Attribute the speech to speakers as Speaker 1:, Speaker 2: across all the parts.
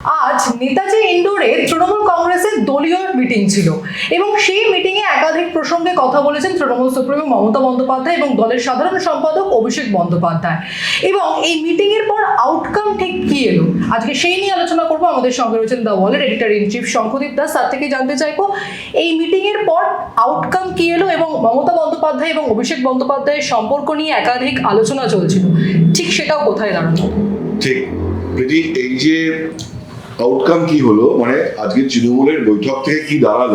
Speaker 1: আজ নেতাজি ইন্ডোরে তৃণমূল কংগ্রেসের দলীয় মিটিং ছিল এবং সেই মিটিংয়ে একাধিক প্রসঙ্গে কথা বলেছেন তৃণমূল সুপ্রিমো মমতা বন্দ্যোপাধ্যায় এবং দলের সাধারণ সম্পাদক অভিষেক বন্দ্যোপাধ্যায়। এবং এই মিটিং এর পর আউটকাম ঠিক কি এলো? আজকে সেই নিয়ে আলোচনা করব। আমাদের সঙ্গে রয়েছেন দ্য ওয়ালের editor in chief Shankhadeep Das. তার থেকে জানতে চাইব, এই মিটিং এর পর আউটকাম কি এলো এবং মমতা বন্দ্যোপাধ্যায় এবং অভিষেক বন্দ্যোপাধ্যায়ের সম্পর্ক নিয়ে একাধিক আলোচনা চলছিল। ঠিক সেটাও কোথায় দাঁড়ানো
Speaker 2: ঠিক। এই যে আউটকাম কি হলো? মানে আজকে তৃণমূলের বৈঠক থেকে কি দাঁড়াল?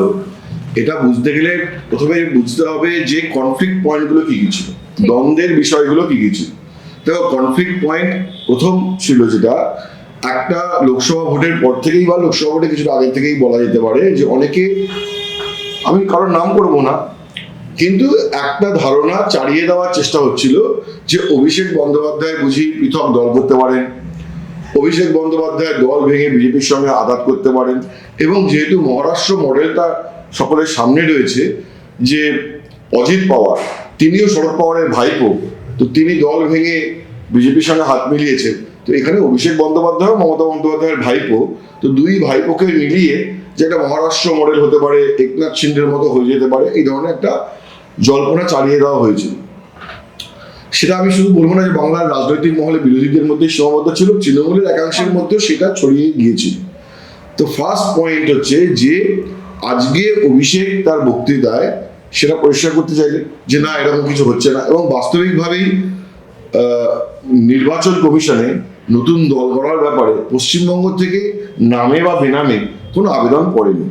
Speaker 2: এটা বুঝতে গেলে প্রথমে বুঝতে হবে যে কনফ্লিক্ট পয়েন্টগুলো কি কি ছিল? দ্বন্দ্বের বিষয়গুলো কি কি ছিল? দেখো কনফ্লিক্ট পয়েন্ট প্রথম ছিল যেটা একটা লোকসভা ভোটের পর থেকেই বা লোকসভা ভোটে কিছুটা আগে থেকেই বলা যেতে পারে যে অনেকে আমি কারোর নাম করব না কিন্তু একটা ধারণা চালিয়ে দেওয়ার চেষ্টা হচ্ছিল যে অভিষেক বন্দ্যোপাধ্যায় বুঝি পৃথক দল করতে পারেন। অভিষেক বন্দ্যোপাধ্যায় দল ভেঙে বিজেপির সঙ্গে আঘাত করতে পারেন এবং যেহেতু মহারাষ্ট্র মডেলটা সকলের সামনে রয়েছে যে অজিত পাওয়ার, তিনিও শরদ পাওয়ারের ভাইপো, তো তিনি দল ভেঙে বিজেপির সঙ্গে হাত মিলিয়েছেন। তো এখানে অভিষেক বন্দ্যোপাধ্যায় মমতা বন্দ্যোপাধ্যায়ের ভাইপো, তো দুই ভাইপোকে মিলিয়ে যে একটা মহারাষ্ট্র মডেল হতে পারে, একনাথ সিন্ধের মতো হয়ে যেতে পারে, এই ধরনের একটা জল্পনা চালিয়ে দেওয়া হয়েছিল সেটা আমি শুধু বলব না যে বাংলার রাজনৈতিক মহলে বিরোধীদের মধ্যে সীমাবদ্ধ ছিল তৃণমূলের একাংশের মধ্যেও সেটা ছড়িয়ে গিয়েছিল। তো ফার্স্ট পয়েন্ট হচ্ছে যে আজকে অভিষেক তার বক্তৃতায় সেটা পরিষ্কার করতে চাইলে যে না এরকম কিছু হচ্ছে না এবং বাস্তবিকভাবেই নির্বাচন কমিশনে নতুন দল গড়ার ব্যাপারে পশ্চিমবঙ্গ থেকে নামে বা বেনামে কোনো আবেদন পড়েনি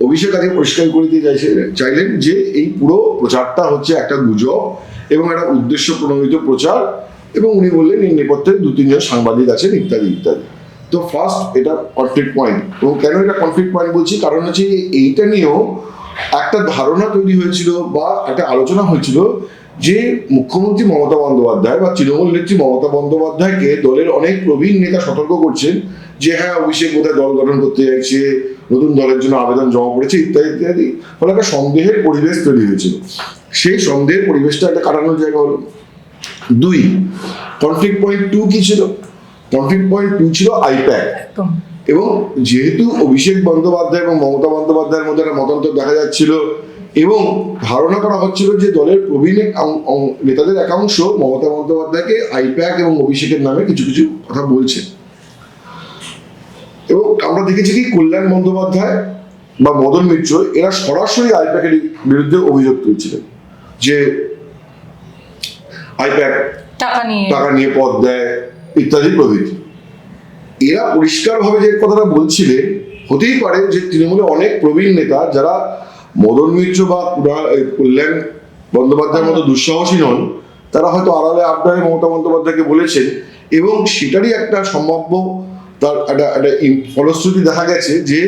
Speaker 2: অভিষেক আগে পরিষ্কার করে দিয়ে চাইছে চাইলেন যে এই পুরো প্রচারটা হচ্ছে একটা গুজব এবং একটা উদ্দেশ্য প্রণোদিত প্রচার, এবং উনি বললেন, এই নেপথ্যে দু, তিনজন সাংবাদিক আছেন, ইত্যাদি ইত্যাদি। তো ফার্স্ট এটা কনফ্লিক্ট পয়েন্ট এবং কেন এটা কনফ্লিক্ট পয়েন্ট বলছি? কারণ হচ্ছে এইটা নিয়েও একটা ধারণা তৈরি হয়েছিল বা একটা আলোচনা হয়েছিল যে মুখ্যমন্ত্রী মমতা বন্দ্যোপাধ্যায় বা তৃণমূল নেত্রী মমতা বন্দ্যোপাধ্যায়কে দলের অনেক প্রবীণ নেতা সতর্ক করছেন যে হ্যাঁ অভিষেক বোধহয় দল গঠন করতে চাইছে নতুন দলের জন্য আবেদন জমা পড়েছে ইত্যাদি ইত্যাদি। ফলে একটা সন্দেহের পরিবেশ তৈরি হয়েছিল। সেই সন্দেহের পরিবেশটা একটা কাটানোর জায়গা হলো। দুই কনফ্লিক্ট পয়েন্ট টু কি ছিল? কনফ্লিক্ট পয়েন্ট টু ছিল আইপ্যাড
Speaker 1: একদম।
Speaker 2: এবং যেহেতু অভিষেক বন্দ্যোপাধ্যায় এবং মমতা বন্দ্যোপাধ্যায়ের মধ্যে একটা মতান্তর দেখা যাচ্ছিল এবং ধারণা করা হচ্ছিল যে দলের প্রবীণ নেতাদের একাংশ মমতা বন্দ্যোপাধ্যায়কে আইপ্যাক এবং অভিষেকের নামে কিছু কিছু কথা বলছে। আমরা দেখেছি কি কল্যাণ বন্দ্যোপাধ্যায় বা মদন মিত্র এরা সরাসরি আইপ্যাকের বিরুদ্ধে অভিযোগ তুলছিলেন যে আইপ্যাক
Speaker 1: টাকা নিয়ে
Speaker 2: টাকা নিয়ে পদ দেয় ইত্যাদি প্রভৃতি। এরা পরিষ্কারভাবে যে কথাটা বলছিলেন হতেই পারে যে তৃণমূলে অনেক প্রবীণ নেতা যারা মদন মিত্র বা কল্যাণ বন্দ্যোপাধ্যায়ের মতো দুঃসাহসী নন তারা হয়তো আড়ালে আড্ডায় মমতা বন্দ্যোপাধ্যায়কে বলেছেন এবং সেটারই একটা সম্ভাব্য তার একটা একটা ফলশ্রুতি দেখা গেছে যে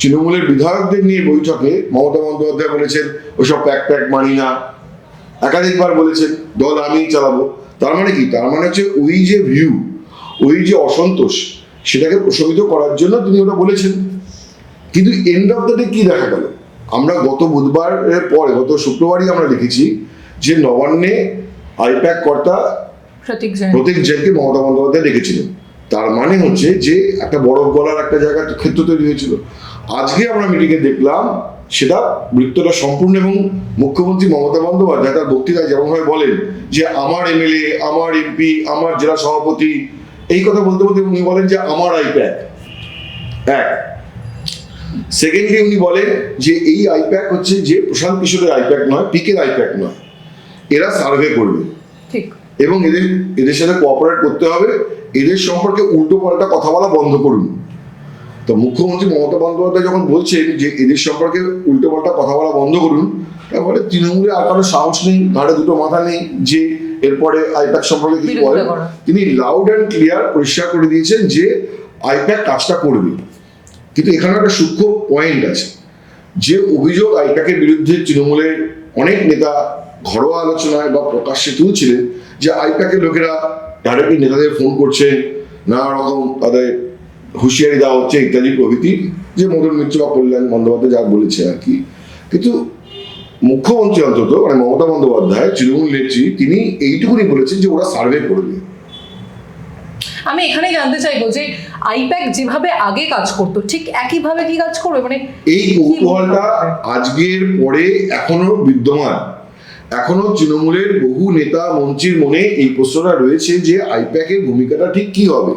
Speaker 2: তৃণমূলের বিধায়কদের নিয়ে বৈঠকে মমতা বন্দ্যোপাধ্যায় বলেছেন ওসব প্যাক প্যাক মানি না। একাধিকবার বলেছেন দল আমিই চালাবো। তার মানে কি? তার মানে হচ্ছে ওই যে ভিউ ওই যে অসন্তোষ সেটাকে প্রশমিত করার জন্য তিনি ওটা বলেছেন। কিন্তু এন্ড অফ দ্য ডে কি দেখা গেল? আমরা গত বুধবারের পরে গত শুক্রবারই আমরা দেখেছি যে নবান্নে আইপ্যাক কর্তা
Speaker 1: প্রতীক জৈন।
Speaker 2: প্রতীক জেনকে মমতা বন্দ্যোপাধ্যায় ডেকেছিলেন তার মানে হচ্ছে যে একটা বরফ গলার একটা জায়গা ক্ষেত্র তৈরি হয়েছিল। আজকে আমরা মিটিংয়ে দেখলাম সেটা বৃত্তটা সম্পূর্ণ এবং মুখ্যমন্ত্রী মমতা বন্দ্যোপাধ্যায় তার বক্তৃতায় যেমনভাবে বলেন যে আমার এমএলএ, আমার এমপি, আমার জেলা সভাপতি, এই কথা বলতে বলতে উনি বলেন যে আমার আইপ্যাক। এক। সেকেন্ডলি উনি বলেন যে এই আইপ্যাক হচ্ছে যে প্রশান্ত কিশোরের আইপ্যাক নয়, পিকের আইপ্যাক নয়। এরা সার্ভে করবে।
Speaker 1: ঠিক।
Speaker 2: এবং এদের এদের সাথে কোঅপারেট করতে হবে। এদের সম্পর্কে উল্টো পাল্টা কথা বলা বন্ধ করুন। তো মুখ্যমন্ত্রী মমতা বন্দ্যোপাধ্যায় যখন বলছেন যে এদের সম্পর্কে উল্টো পাল্টা কথা বলা বন্ধ করুন তারপরে তৃণমূলে আর কারও সাহস নেই ঘাড়ে দুটো মাথা নেই যে এরপরে আইপ্যাক সম্পর্কে কিছু বলেন। তিনি লাউড অ্যান্ড ক্লিয়ার পরিষ্কার করে দিয়েছেন যে আইপ্যাক কাজটা করবে। কিন্তু এখানে একটা সূক্ষ্ম পয়েন্ট আছে। যে অভিযোগ আইপ্যাকের বিরুদ্ধে তৃণমূলের অনেক নেতা ঘরোয়া আলোচনায় বা প্রকাশ্যে তুলছিলেন যে আইপ্যাকের লোকেরা ডাইরেক্টলি নেতাদের ফোন করছে নানা রকম তাদের হুঁশিয়ারি দেওয়া হচ্ছে ইত্যাদি প্রভৃতি যে মদন মিত্র বা কল্যাণ বন্দ্যোপাধ্যায় যা বলেছে আর কি। কিন্তু মুখ্যমন্ত্রী অন্তত মানে মমতা বন্দ্যোপাধ্যায় তৃণমূল নেত্রী তিনি এইটুকুনি বলেছেন যে ওরা সার্ভে করবে
Speaker 1: আমি এখানে জানতে চাইব যে আইপ্যাক যেভাবে আগে কাজ করতো ঠিক একইভাবে কি কাজ করবে? মানে
Speaker 2: এই কৌতূহলটা আজকের পরে এখনও বিদ্যমান। এখনও তৃণমূলের বহু নেতা মন্ত্রীর মনে এই প্রশ্নটা রয়েছে যে আইপ্যাকের ভূমিকাটা ঠিক কি হবে?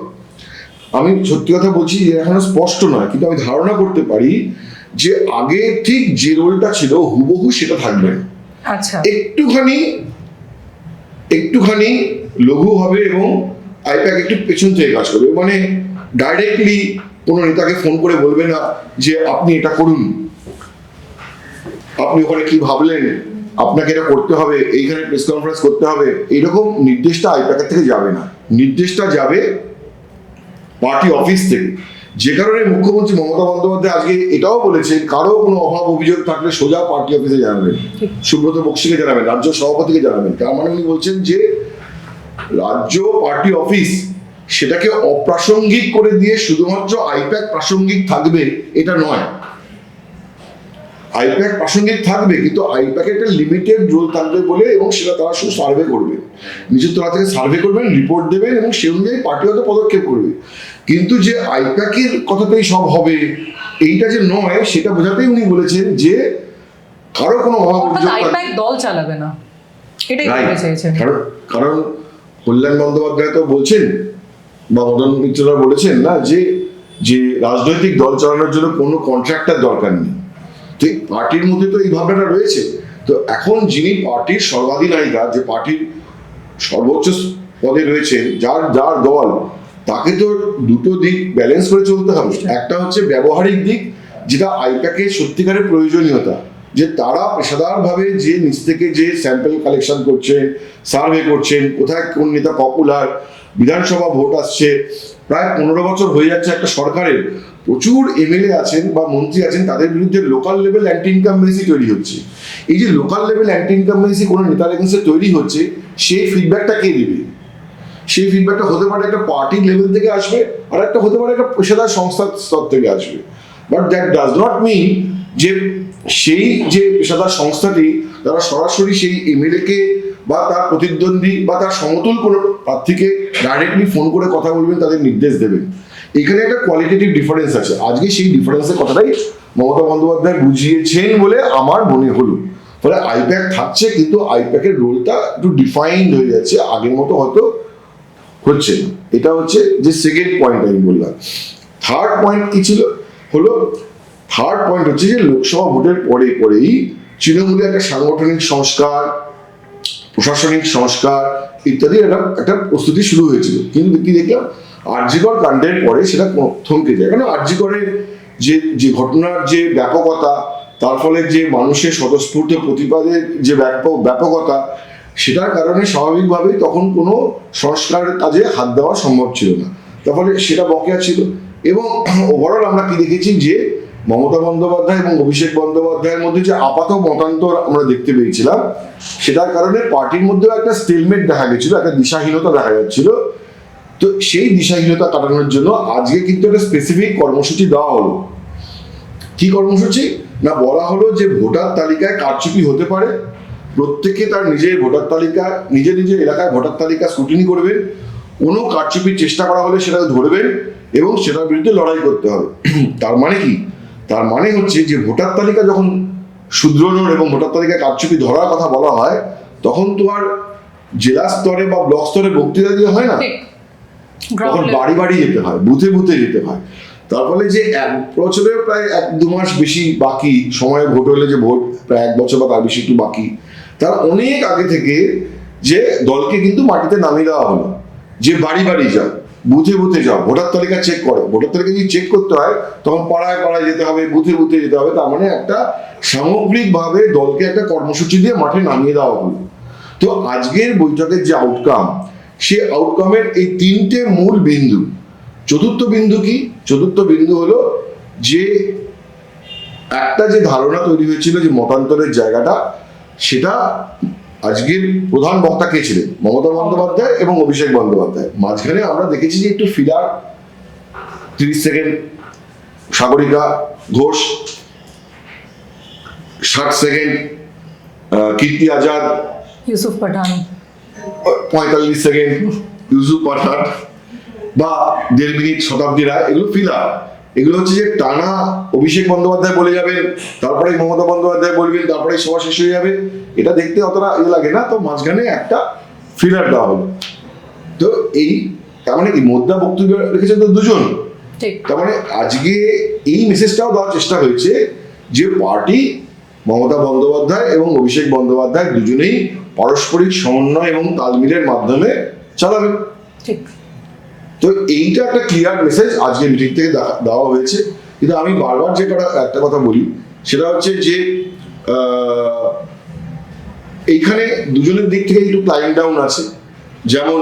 Speaker 2: আমি সত্যি কথা বলছি যে এখনও স্পষ্ট নয় কিন্তু আমি ধারণা করতে পারি যে আগে ঠিক যে রোলটা ছিল হুবহু সেটা থাকবে।
Speaker 1: আচ্ছা।
Speaker 2: একটুখানি একটুখানি লঘু হবে এবং আইপ্যাক একটু পেছন থেকে কাজ করবে। মানে ডাইরেক্টলি কোনো নেতাকে ফোন করে বলবে না যে আপনি এটা করুন। আপনি ওখানে কি ভাবলেন? আপনাকে এটা করতে হবে এইখানে প্রেস কনফারেন্স করতে হবে এইরকম নির্দেশটা আইপ্যাকের থেকে যাবে না। নির্দেশটা যাবে পার্টি অফিস থেকে। যে কারণে মুখ্যমন্ত্রী মমতা বন্দ্যোপাধ্যায় আজকে এটাও বলেছে কারও কোনো অভাব অভিযোগ থাকলে সোজা পার্টি অফিসে জানাবেন। সুব্রত বক্সিকে জানাবেন রাজ্য সভাপতিকে জানাবেন। তার মানে উনি বলছেন যে রাজ্য পার্টি অফিস সেটাকে অপ্রাসঙ্গিক করে দিয়ে শুধুমাত্র আইপ্যাক প্রাসঙ্গিক থাকবে এটা নয়। আইপ্যাক প্রাসঙ্গিক থাকবে কিন্তু আইপ্যাক একটা লিমিটেড রোল থাকবে বলে এবং সেটা তারা শুধু সার্ভে করবে। নিজের তলা থেকে সার্ভে করবেন রিপোর্ট দেবেন এবং সে অনুযায়ী পার্টিগত পদক্ষেপ করবে। কিন্তু যে আইপ্যাকের কথাতেই সব হবে এইটা যে নয় সেটা বোঝাতেই উনি বলেছেন যে কারও কোনো অভাব
Speaker 1: আইপ্যাক দল চালাবে না। এটাই চেয়েছেন
Speaker 2: কারণ কারণ কল্যাণ বন্দ্যোপাধ্যায় তো বলছেন বা মদন মিত্ররা বলেছেন না যে যে রাজনৈতিক দল চালানোর জন্য কোনো কন্ট্রাক্টার দরকার নেই। এই পার্টির মধ্যে তো এই ভাবনাটা রয়েছে। তো এখন যিনি পার্টির সর্বাধিনায়িকা, যে পার্টির সর্বোচ্চ পদে রয়েছেন, যার যার দল, তাকে তো দুটো দিক ব্যালেন্স করে চলতে হবে। একটা হচ্ছে ব্যবহারিক দিক, যেটা আইপ্যাকের সত্যিকারের প্রয়োজনীয়তা, যে তারা পেশাদারভাবে যে নিচ থেকে যে স্যাম্পল কালেকশন করছেন সার্ভে করছেন, কোথায় কোন নেতা পপুলার বিধানসভা ভোট আসছে, প্রায় পনেরো বছর হয়ে যাচ্ছে একটা সরকারের। প্রচুর এমএলএ আছেন বা মন্ত্রী আছেন, তাদের বিরুদ্ধে লোকাল লেভেল অ্যান্টি ইনকামবেন্সি তৈরি হচ্ছে। এই যে লোকাল লেভেল অ্যান্টি ইনকামবেন্সি কোনো নেতার এগেন্সে তৈরি হচ্ছে, সেই ফিডব্যাকটা কে দিবে? সেই ফিডব্যাকটা হতে পারে একটা পার্টির লেভেল থেকে আসবে, আর একটা হতে পারে একটা পেশাদার সংস্থার স্তর থেকে আসবে। But that does not mean যে সেই যে পেশাদার সংস্থাটি, তারা সরাসরি সেই এমএলএ কে বা তার প্রতিদ্বন্দ্বী বা তার সমতুল কোনো প্রার্থীকে ডাইরেক্টলি ফোন করে কথা বলবেন, তাদের নির্দেশ দেবেন। এখানে একটা কোয়ালিটেটিভ ডিফারেন্স আছে। আজকে সেই ডিফারেন্সের কথাটাই মমতা বন্দ্যোপাধ্যায় বুঝিয়েছেন বলে আমার মনে হলো। ফলে আইপ্যাক থাকছে কিন্তু আইপ্যাকের রোলটা একটু ডিফাইন্ড হয়ে যাচ্ছে, আগের মতো হয়তো হচ্ছে না। এটা হচ্ছে যে সেকেন্ড পয়েন্ট আমি বললাম। থার্ড পয়েন্ট কি ছিল? হলো থার্ড পয়েন্ট হচ্ছে যে লোকসভা ভোটের পরে পরেই তৃণমূলে একটা সাংগঠনিক সংস্কার, প্রশাসনিক সংস্কার ইত্যাদি একটা একটা প্রস্তুতি শুরু হয়েছিল। কিন্তু কি দেখলাম? আরজিকর কাণ্ডের পরে সেটা থমকে যায়। কারণ আরজিকরের যে যে ঘটনার যে ব্যাপকতা, তার ফলে যে মানুষের স্বতঃস্ফূর্ত প্রতিবাদের যে ব্যাপক, ব্যাপকতা, সেটার কারণে স্বাভাবিকভাবেই তখন কোনো সংস্কারের কাজে হাত দেওয়া সম্ভব ছিল না। তার ফলে সেটা বকেয়া ছিল। এবং ওভারঅল আমরা কি দেখেছি যে, মমতা বন্দ্যোপাধ্যায় এবং অভিষেক বন্দ্যোপাধ্যায়ের মধ্যে যে আপাত মতান্তর আমরা দেখতে পেয়েছিলাম, সেটার কারণে পার্টির মধ্যেও একটা স্টেলমেট দেখা গেছিল, একটা দিশাহীনতা দেখা যাচ্ছিল। তো সেই দিশাহীনতা কাটানোর জন্য আজকে কিন্তু একটা স্পেসিফিক কর্মসূচি দেওয়া হলো। কি কর্মসূচি? না, বলা হলো যে ভোটার তালিকায় কারচুপি হতে পারে, প্রত্যেকে তার নিজের ভোটার তালিকা নিজে নিজের এলাকায় ভোটার তালিকা স্ক্রুটিনি করবেন, কোনো কারচুপির চেষ্টা করা হলে সেটা ধরবেন এবং সেটার বিরুদ্ধে লড়াই করতে হবে। তার মানে কি? তার মানে হচ্ছে যে ভোটার তালিকা যখন শুধরানোর এবং ভোটার তালিকায় কারচুপি ধরার কথা বলা হয়, তখন তো আর জেলা স্তরে বা ব্লক স্তরে বক্তৃতা দিয়ে হয় না। তখন বাড়ি বাড়ি যেতে হয় বুথে বুথে যেতে হয়। তার ফলে যে এক বছরের প্রায় এক দু মাস বেশি বাকি সময়ে ভোট হলে যে ভোট প্রায় এক বছর বা তার বেশি একটু বাকি। তার অনেক আগে থেকে যে দলকে কিন্তু মাটিতে নামিয়ে দেওয়া হলো। যে বাড়ি বাড়ি যাও বুথে বুথে যাও ভোটার তালিকা চেক করো। ভোটার তালিকা যদি চেক করতে হয় তখন পাড়ায় পাড়ায় যেতে হবে বুথে বুথে যেতে হবে। তার মানে একটা সামগ্রিকভাবে দলকে একটা কর্মসূচি দিয়ে মাঠে নামিয়ে দেওয়া হলো। তো আজকের বৈঠকের যে আউটকাম সে আউটকামের এই তিনটে মূল বিন্দু। চতুর্থ বিন্দু কি? চতুর্থ বিন্দু হলো যে একটা যে ধারণা তৈরি হয়েছিল যে মতান্তরের জায়গাটা, সেটা আজকের প্রধান বক্তা কে ছিলেন? মমতা বন্দ্যোপাধ্যায় এবং অভিষেক বন্দ্যোপাধ্যায়। মাঝখানে আমরা দেখেছি যে একটু ফিলার তিরিশ সেকেন্ড সাগরিকা ঘোষ, ষাট সেকেন্ড কীর্তি আজাদ,
Speaker 1: ইউসুফ পাঠান।
Speaker 2: পঁয়তাল্লিশ সেকেন্ড ইউসুফ পাঠান বা দেড় মিনিট শতাব্দী রায় এগুলো ফিলার এগুলো হচ্ছে যে টানা অভিষেক বন্দ্যোপাধ্যায় বলে যাবেন তারপরে মমতা বন্দ্যোপাধ্যায় বলবেন তারপরে সভা শেষ হয়ে যাবে। এটা দেখতে অতটা ইয়ে লাগে না তো মাঝখানে একটা ফিলার দেওয়া হলো। তো এই তার মানে কি মোদ্দা বক্তব্য রেখেছেন তো দুজন। তার মানে আজকে এই মেসেজটাও দেওয়ার চেষ্টা হয়েছে যে পার্টি মমতা বন্দ্যোপাধ্যায় এবং অভিষেক বন্দ্যোপাধ্যায় দুজনেই পারস্পরিক সমন্বয় এবং তালমিলের মাধ্যমে চালাবে।
Speaker 1: ঠিক।
Speaker 2: তো এইটা একটা ক্লিয়ার মেসেজ আজকে মিটিং থেকে দেওয়া হয়েছে। কিন্তু আমি বারবার যে কটা একটা কথা বলি সেটা হচ্ছে যে এইখানে দুজনের দিক থেকে একটু ক্লাইম ডাউন আছে। যেমন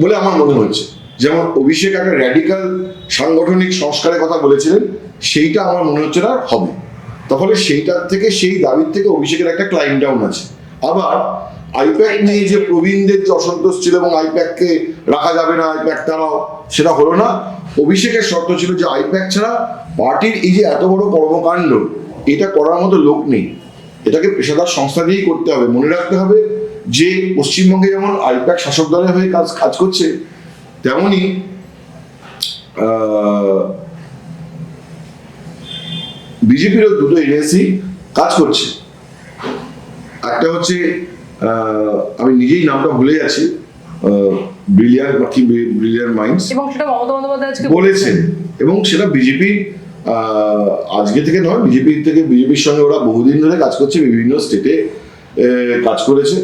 Speaker 2: বলে আমার মনে হচ্ছে যেমন অভিষেক একটা র্যাডিক্যাল সাংগঠনিক সংস্কারের কথা বলেছিলেন সেইটা আমার মনে হচ্ছে না হবে। তাহলে সেইটার থেকে সেই দাবির থেকে অভিষেকের একটা ক্লাইম ডাউন আছে। আবার আইপ্যাক নিয়ে যে প্রবীণদের যে অসন্তোষ ছিল এবং আইপ্যাককে রাখা যাবে না আইপ্যাক তারাও সেটা হলো না। অভিষেকের শর্ত ছিল যে আইপ্যাক ছাড়া পার্টির এই যে এত বড় কর্মকাণ্ড এটা করার মতো লোক নেই। এটাকে পেশাদার সংস্থা দিয়েই করতে হবে। মনে রাখতে হবে যে পশ্চিমবঙ্গে যেমন আইপ্যাক শাসক দলের হয়ে কাজ কাজ করছে তেমনি বিজেপিরও দুটো এজেন্সি কাজ করছে। একটা হচ্ছে আমি নিজেই নামটা ভুলে যাচ্ছি ব্রিলিয়ান কি ব্রিলিয়ান মাইন্ডস
Speaker 1: এবং সেটা মমতা বন্দ্যোপাধ্যায় আজকে
Speaker 2: বলেছেন। এবং সেটা বিজেপি আজকে থেকে নয় বিজেপি থেকে বিজেপির সঙ্গে ওরা বহুদিন ধরে কাজ করছে বিভিন্ন স্টেটে কাজ করেছে।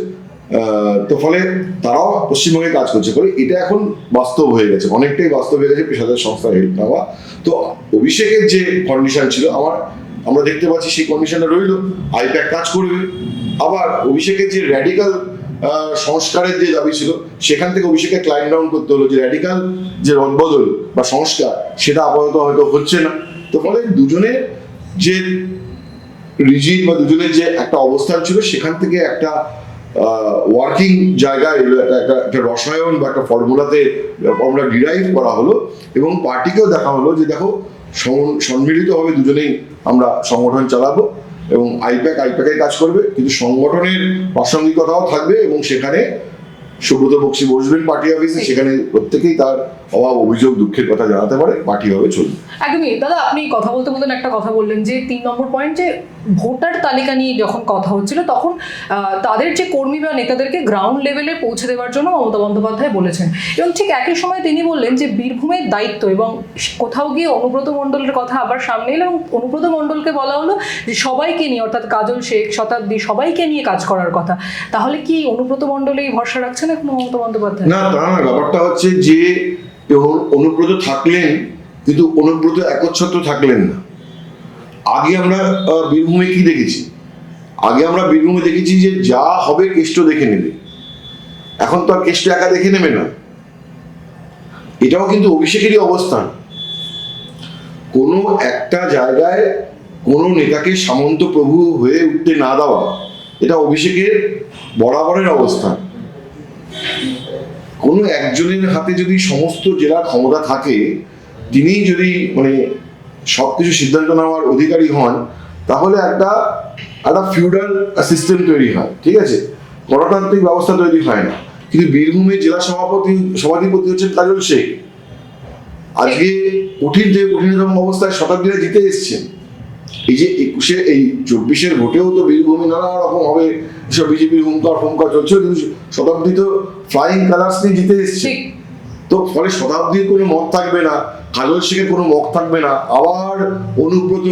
Speaker 2: তো ফলে তারাও পশ্চিমবঙ্গে কাজ করছে। ফলে এটা এখন বাস্তব হয়ে গেছে। অনেকটাই বাস্তব হয়ে গেছে পেশাদার সংস্থার হেল্প নেওয়া। তো অভিষেকের যে কন্ডিশন ছিল আমার আমরা দেখতে পাচ্ছি সেই কন্ডিশনটা রইল। আইপ্যাক কাজ করবে। আবার অভিষেকের যে র্যাডিক্যাল সংস্কারের যে দাবি ছিল, সেখান থেকে অভিষেকের ক্লাইম ডাউন করতে হলো। যে র্যাডিক্যাল যে রদবদল বা সংস্কার, সেটা আপাতত হয়তো হচ্ছে না। তো ফলে দুজনের যে রিজিড বা দুজনের যে একটা অবস্থান ছিল, সেখান থেকে একটা ওয়ার্কিং জায়গা এলো, একটা একটা একটা রসায়ন বা একটা ফর্মুলাতে ফর্মুলা ডিরাইভ করা হলো এবং পার্টিকেও দেখা হলো যে দেখো, সম- সম্মিলিতভাবে দুজনেই আমরা সংগঠন চালাবো। এবং আইপ্যাক আইপ্যাকের কাজ করবে কিন্তু সংগঠনের প্রাসঙ্গিকতাও থাকবে এবং সেখানে সুব্রত বক্সি বসবেন পার্টি অফিসে সেখানে প্রত্যেকেই তার অভাব অভিযোগ দুঃখের কথা জানাতে পারে পার্টি হবে চলবে।
Speaker 1: একদমই। দাদা, আপনি কথা বলতে বলতেন একটা কথা বললেন যে, তিন নম্বর পয়েন্ট যে, ভোটার তালিকা নিয়ে যখন কথা হচ্ছিল, তখন তাদের যে কর্মী বা নেতাদেরকে গ্রাউন্ড লেভেলে পৌঁছে দেওয়ার জন্য মমতা বন্দ্যোপাধ্যায় বলেছেন। এবং ঠিক একই সময় তিনি বললেন যে, বীরভূমের দায়িত্ব এবং কোথাও গিয়ে অনুব্রত মণ্ডলের কথা আবার সামনে এলো এবং অনুব্রত মণ্ডলকে বলা হলো যে, সবাইকে নিয়ে, অর্থাৎ কাজল শেখ, শতাব্দী, সবাইকে নিয়ে কাজ করার কথা। তাহলে কি অনুব্রত মণ্ডলেই ভরসা রাখছেন এখন মমতা বন্দ্যোপাধ্যায়?
Speaker 2: না ব্যাপারটা হচ্ছে যে অনু- অনুব্রত থাকলেন কিন্তু অনুব্রত একচ্ছত্র থাকলেন না। আগে আমরা বীরভূমে কি দেখেছি? আগে আমরা বীরভূমে দেখেছি যে যা হবে কেষ্ট দেখে নেবে। এখন তো আর কেষ্ট একা দেখে নেবে না। এটাও কিন্তু অভিষেকেরই অবস্থান। কোনো একটা জায়গায় কোনো নেতাকে সামন্ত প্রভু হয়ে উঠতে না দেওয়া, এটা অভিষেকের বরাবরের অবস্থান। কোনো একজনের হাতে যদি সমস্ত জেলা ক্ষমতা থাকে তিনি যদি মানে সবকিছু সিদ্ধান্ত নেওয়ার অধিকারী হন, তাহলে একটা একটা ফিউডাল সিস্টেম তৈরি হয়, ঠিক আছে? গণতান্ত্রিক ব্যবস্থা তৈরি হয় না। কিন্তু বীরভূমে জেলা সভাপতি, সভাধিপতি হচ্ছেন কাজল শেখ। আজকে কঠিন থেকে কঠিনতম অবস্থায় শতাব্দীরা জিতে এসছেন। এই যে একুশে, এই চব্বিশের ভোটেও তো বীরভূমি নানা রকম হবে। সব বিজেপির হুঙ্কার ফুঙ্কার চলছে কিন্তু শতাব্দী তো ফ্লাইং কালার্স নিয়ে জিতে এসছে। তো ফলে শতাব্দীর কোনো মত থাকবে না কাজল শেখের কোনো মত থাকবে না। আবার অনুব্রত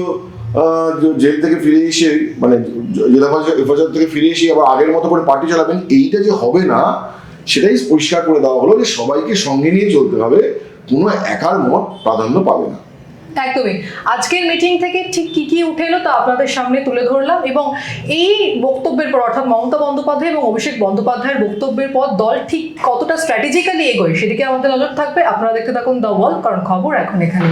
Speaker 2: জেল থেকে ফিরে এসে মানে জেলা হেফাজত থেকে ফিরে এসে আবার আগের মতো করে পার্টি চালাবেন, এইটা যে হবে না, সেটাই পরিষ্কার করে দেওয়া হলো যে সবাইকে সঙ্গে নিয়ে চলতে হবে, কোনো একার মত প্রাধান্য পাবে না।
Speaker 1: একদমই। আজকের মিটিং থেকে ঠিক কি কি উঠে এলো তা আপনাদের সামনে তুলে ধরলাম এবং এই বক্তব্যের পর, অর্থাৎ মমতা বন্দ্যোপাধ্যায় এবং অভিষেক বন্দ্যোপাধ্যায়ের বক্তব্যের পর দল ঠিক কতটা স্ট্র্যাটেজিক্যালি এগোয় সেদিকে আমাদের নজর থাকবে। আপনারা দেখতে থাকুন দ্য ওয়াল কারণ খবর এখন এখানে